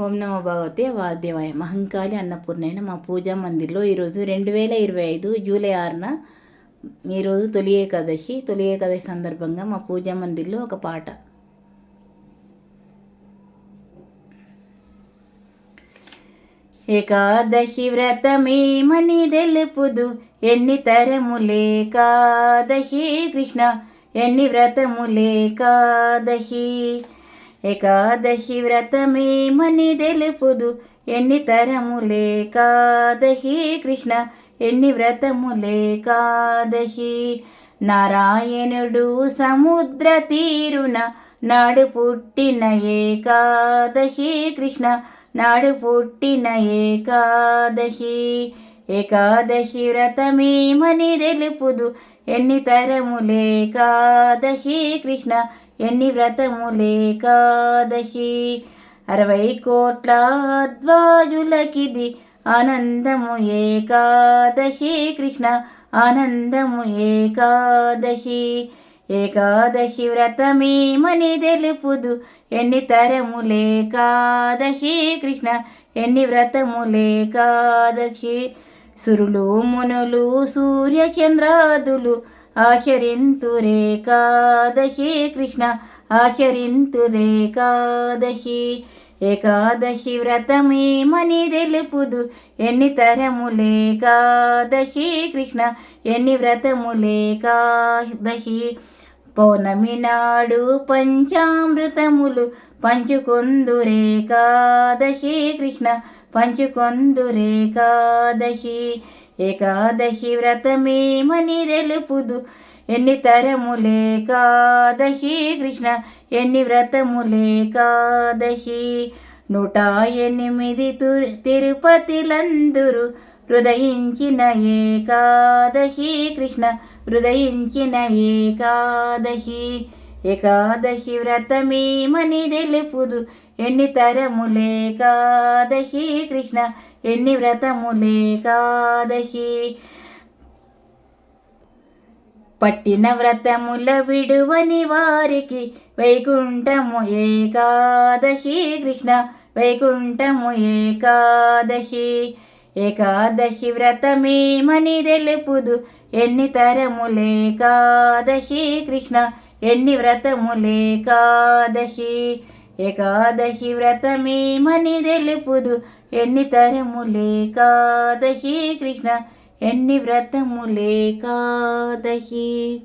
ఓం నమో భగవతే వాద్యవాయ మహంకాళి అన్నపూర్ణైన మా పూజా మందిర్లో ఈరోజు రెండు వేల ఇరవై ఐదు జూలై ఆరున ఈరోజు తొలి ఏకాదశి. తొలి ఏకాదశి సందర్భంగా మా పూజా మందిర్లో ఒక పాట. ఏకాదశి వ్రతమేమని తెలుపుదు. ఎన్ని తరములేకాదశి కృష్ణ ఎన్ని వ్రతములేకాదశి ఏకాదశి వ్రతమేమని తెలుపుదు. ఎన్ని తరములేకాదశి కృష్ణ ఎన్ని వ్రతములేకాదశి నారాయణుడు సముద్ర తీరున నాడు పుట్టిన ఏకాదశి కృష్ణ నాడు పుట్టిన ఏకాదశి. ఏకాదశి వ్రతమేమని తెలుపుదు. ఎన్ని తరములేకాదశి కృష్ణ ఎన్ని వ్రతములేకాదశి అరవై కోట్ల ద్వాజులకిది ఆనందము ఏకాదశి కృష్ణ ఆనందము ఏకాదశి. ఏకాదశి వ్రతమేమని తెలుపుదు. ఎన్ని తరములేకాదశి కృష్ణ ఎన్ని వ్రతములేకాదశి సురులు మునులు సూర్యచంద్రాదులు ఆచరింతురేకాదశి కృష్ణ ఆచరింతురేకాదశి ఏకాదశి. వ్రతమేమని తెలుపుదు. ఎన్ని తరములేకాదశి కృష్ణ ఎన్ని వ్రతములేకాదశి పౌర్ణమి నాడు పంచామృతములు పంచుకొందురేకాదశి కృష్ణ పంచుకొందురేకాదశి. ఏకాదశి వ్రతమేమని తెలుపుదు. ఎన్ని తరములేకాదశి కృష్ణ ఎన్ని వ్రతములేకాదశి. నూట ఎనిమిది తిరుపతిలందరూ హృదయించిన ఏకాదశి కృష్ణ హృదయించిన ఏకాదశి. ఏకాదశి వ్రతమేమని తెలుపుదు. ఎన్ని తరములేకాదశి కృష్ణ ఎన్ని వ్రతములేకాదశి పట్టిన వ్రతముల విడువని వారికి వైకుంఠము ఏకాదశి కృష్ణ వైకుంఠము ఏకాదశి. ఏకాదశి వ్రతమేమని తెలుపుదు. ఎన్ని తరములేకాదశి కృష్ణ ఎన్ని వ్రతములేకాదశి ఏకాదశి వ్రతమేమని తెలుపుదు. ఎన్ని తరములేకాదశి కృష్ణ ఎన్ని వ్రతములేకాదశి